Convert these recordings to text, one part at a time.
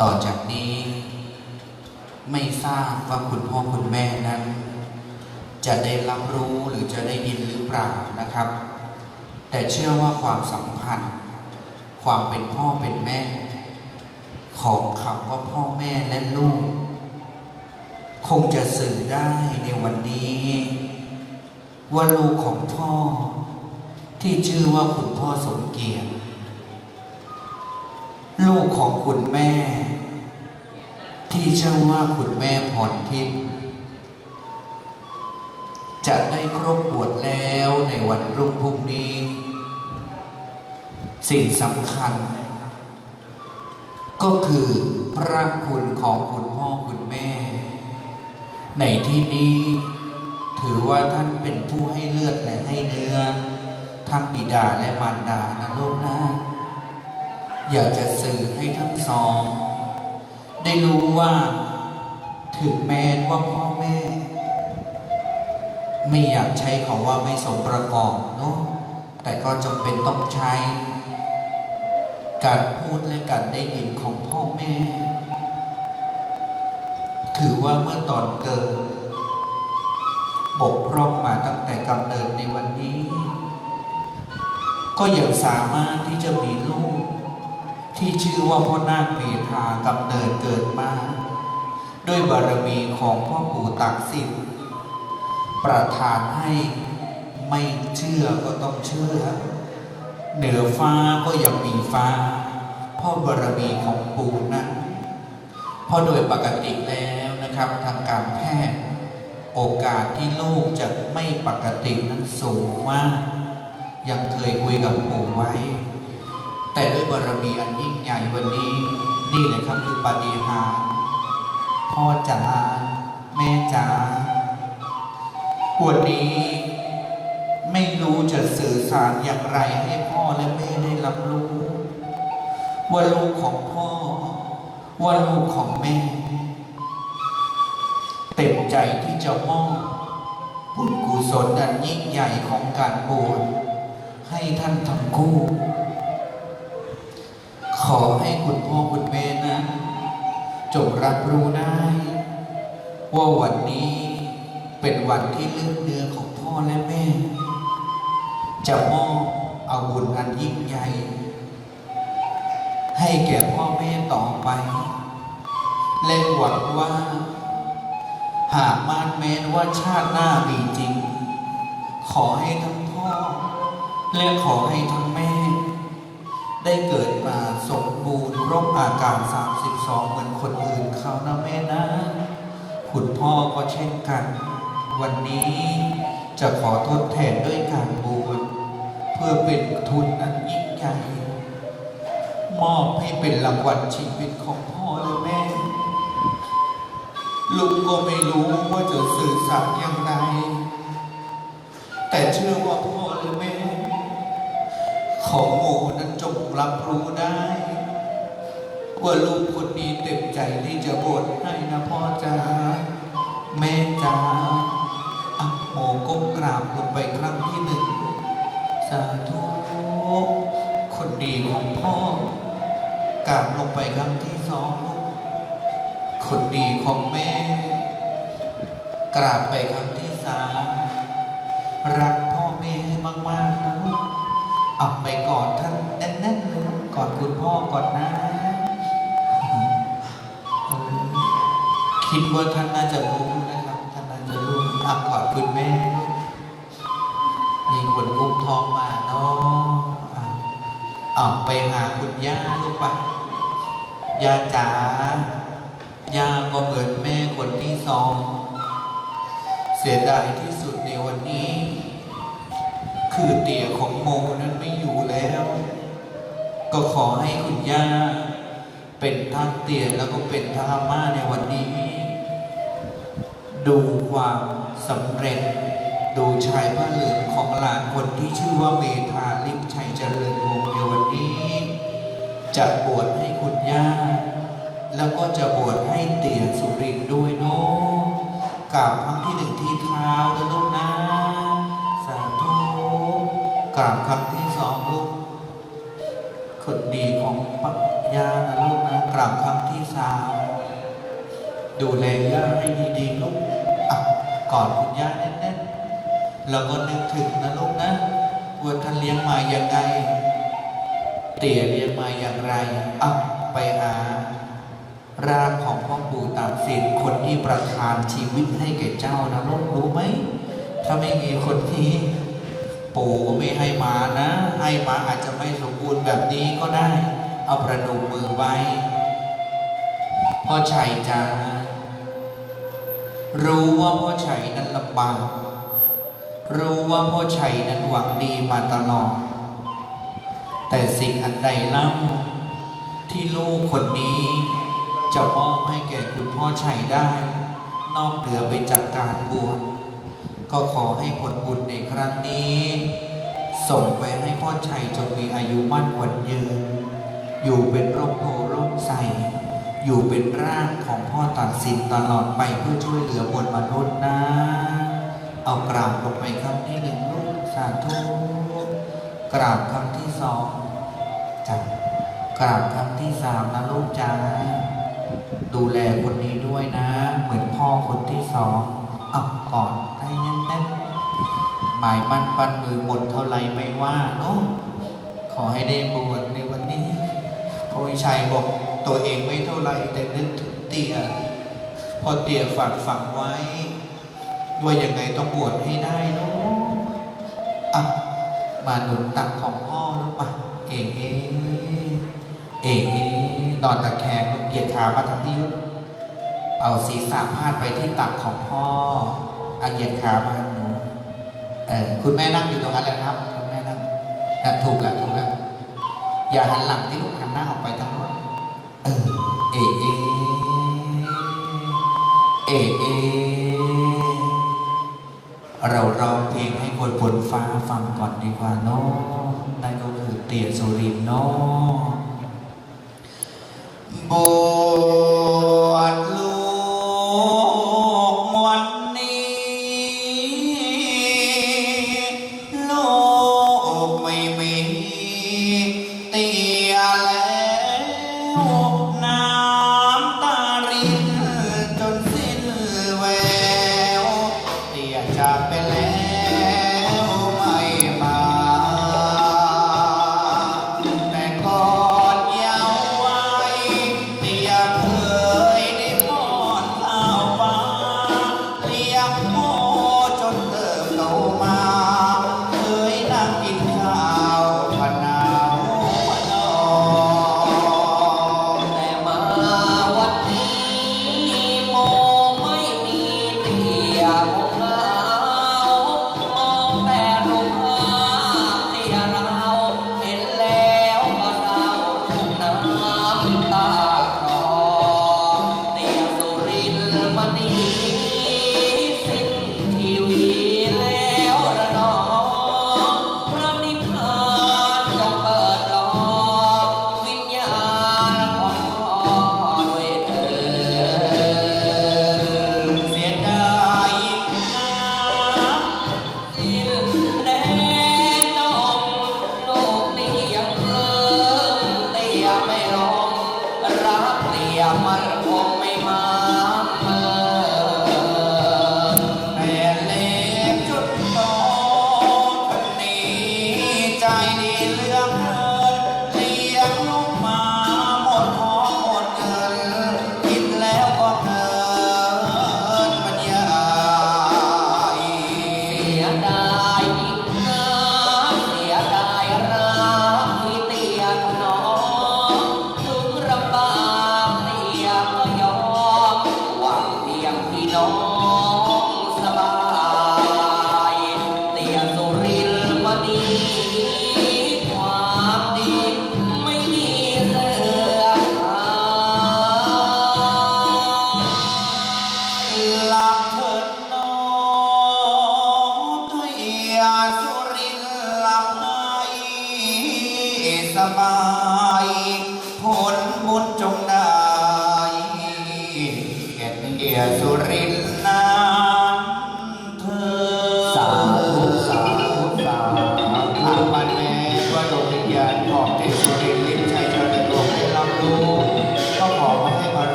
ต่อจากนี้ ไม่ทราบว่าคุณพ่อคุณแม่นั้น จะได้รับรู้หรือจะได้ยินหรือเปล่านะครับ แต่เชื่อว่าความสัมพันธ์ ความเป็นพ่อเป็นแม่ ของคำว่าพ่อแม่และลูก คงจะสื่อได้ในวันนี้ ว่าลูกของพ่อ ที่ชื่อว่าคุณพ่อสมเกียรติ ลูกของคุณแม่ ที่เชื่อว่าคุณแม่พรทิพย์จะได้ครบบวชแล้วในวันรุ่งพรุ่งนี้ สิ่งสำคัญ ก็คือพระคุณของคุณพ่อคุณแม่ ในที่นี้ถือว่าท่านเป็นผู้ให้เลือดและให้เนื้อทั้งบิดาและมารดานะลูกนะ อยากจะสื่อให้ทั้งสอง ได้รู้ว่า ถึงแม้ว่าพ่อแม่ ไม่อยากใช้คำว่าไม่สมประกอบเนาะแต่ก็จำเป็นต้องใช้ การพูดและการได้ยินของพ่อแม่ ถือว่าเมื่อตอนเกิด บกพร่องมาตั้งแต่กำเนิดในวันนี้ ก็ยังสามารถที่จะมีลูก ที่ชื่อว่าพ่อนาคเมธากำเนิดเกิดมา ด้วยบารมีของพ่อปู่ตักสินประทานให้ไม่เชื่อก็ต้องเชื่อ เหนือฟ้าก็ยังมีฟ้าพ่อบารมีของปู่นั้นเพราะโดยปกติแล้วนะครับทางการแพทย์ โอกาสที่ลูกจะไม่ปกตินั้นสูงมากยังเคยคุยกับปู่ไว้ แต่ด้วยบารมีอันยิ่งใหญ่วันนี้นี่แหละครับคือปาฏิหาริย์พ่อจ๋าแม่จ๋าวันนี้ไม่รู้จะสื่อสารอย่างไรให้พ่อและแม่ได้รับรู้ว่าลูกของพ่อว่าลูกของแม่ เต็มใจที่จะมอบบุญกุศลอันยิ่งใหญ่ของการบวชให้ท่านทั้งคู่ อให้คุณพ่อคุณแม่นะจงรับรู้ได้ ว่าวันนี้เป็นวันที่เลือกเนื้อของพ่อและแม่ จะมอบเอาบุญอันยิ่งใหญ่ ให้แก่พ่อแม่ต่อไป และหวังว่า หากมานแม้นว่าชาติหน้ามีจริง ขอให้ทั้งพ่อ และขอให้ทั้งแม่ ได้เกิดมาสมบูรณ์ครบอาการ 32 เหมือนคนอื่นเขานะแม่นะคุณพ่อก็เช่นกัน วันนี้จะขอทดแทนด้วยการบวชเพื่อเป็นทุนอันยิ่งใหญ่มอบให้เป็นรางวัลชีวิตของพ่อและแม่ ลุงก็ไม่รู้ว่าจะสื่อสารอย่างไร แต่เชื่อว่าพ่อและแม่ ของโมนั้นจงรับรู้ได้ ว่าลูกคนนี้เต็มใจที่จะบวชให้นะพ่อจ๋าแม่จ๋าอะโมก้มกราบลงไปครั้งที่หนึ่ง สาธุ คนดีของพ่อกราบลงไปครั้งที่สองลูกคนดีของแม่ กราบไปครั้งที่สามรัก คิดว่าท่านน่าจะรู้นะครับ ท่านน่าจะรู้อะกอดคุณแม่ มีคนกุ้มท้องมาเนาะออาไปหาคุณย่าลูกปะย่าจ๋าย่าก็เหมือนแม่คนที่สอง เสียดายที่สุดในวันนี้ คือเตี่ยของโมนั้นไม่อยู่แล้ว ก็ขอให้คุณย่าเป็นทั้งเตี่ยแล้วก็เป็นทั้งอาม่าในวันนี้ ดูความสำเร็จ ดูชายผ้าเหลืองของหลานคนที่ชื่อว่าเมธาลิมชัยเจริญวงศ์ในวันนี้ จะบวชให้คุณย่า แล้วก็จะบวชให้เตี่ยสุรินด้วยเนาะกราบครั้งที่หนึ่งที่เท้านะลูกนะ สาธุกราบคำที่สองลูกคนดีของปัญญานะลูกนะกราบบครั้งที่สาม ดูแลย่าให้ดีๆลูกอะกอดคุณย่าแน่นๆแล้วก็นึกถึงนะลูกนะว่าท่านเลี้ยงมาอย่างไงเตี๋ยเลี้ยงมาอย่างไรอะไปหาร่างของพ่อปู่ตากสินคนที่ประทานชีวิตให้แก่เจ้านะลูกรู้ไหม ถ้าไม่มีคนนี้ปู่ก็ไม่ให้มานะ ให้มาอาจจะไม่สมบูรณ์แบบนี้ก็ได้ เอาประนมมือไว้พ่อชัยจ้า รู้ว่าพ่อชัยนั้นลำบาก รู้ว่าพ่อชัยนั้นหวังดีมาตลอด แต่สิ่งอันใดเล่าที่ลูกคนนี้จะมอบให้แก่คุณพ่อชัยได้ นอกเหนือไปจากการบวชก็ขอให้ผลบุญในครั้งนี้ ส่งไปให้พ่อชัยจงมีอายุมั่นขวัญยืน อยู่เป็นร่มโพร่มใส อยู่เป็นร่างของพ่อตัดสินตลอดไปเพื่อช่วยเหลือมวลมนุษย์นะ เอากราบลงไปคำที่หนึ่งลูกสาธุกราบคำที่สองจ้ะกราบคำที่สามนะลูกจ้าดูแลคนนี้ด้วยนะ เหมือนพ่อคนที่สองเอาก่อนให้แน่นๆหมายมั่นปันมือหมดเท่าไรไม่ว่าเนาะขอให้ได้บวชในวันนี้พระวิชัยบอก ตัวเองไม่เท่าไรแต่นึกถึงเตี่ยพอเตี่ยฝากฝังไว้ ว่ายังไงต้องบวชให้ได้เนาะอะมาหนุนตักของพ่อแล้วปะเอ๋เอ๋นอนตะแคงเหยียดขามาทางที่ยุทธเอาศีรษะพาดไปที่ตักของพ่อเอาเหยียดขามาหนูเออคุณแม่นั่งอยู่ตรงนั้นแหละครับ คุณแม่นั่งถูกแล้วถูกแล้วอย่าหันหลังที่ลูกหันหน้าออกไปทางโน้น เอเอเอเอเราร้องเพลงให้คนบนฟ้าฟังก่อนดีกว่าเนาะนั่นก็คือเตียสุรินทร์เนาะบ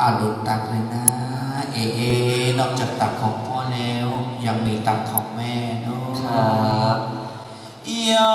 อาลุงตักเลยนะ เอเอนอกจากตักของพ่อแล้ว ยังมีตักของแม่ด้วยครับยอ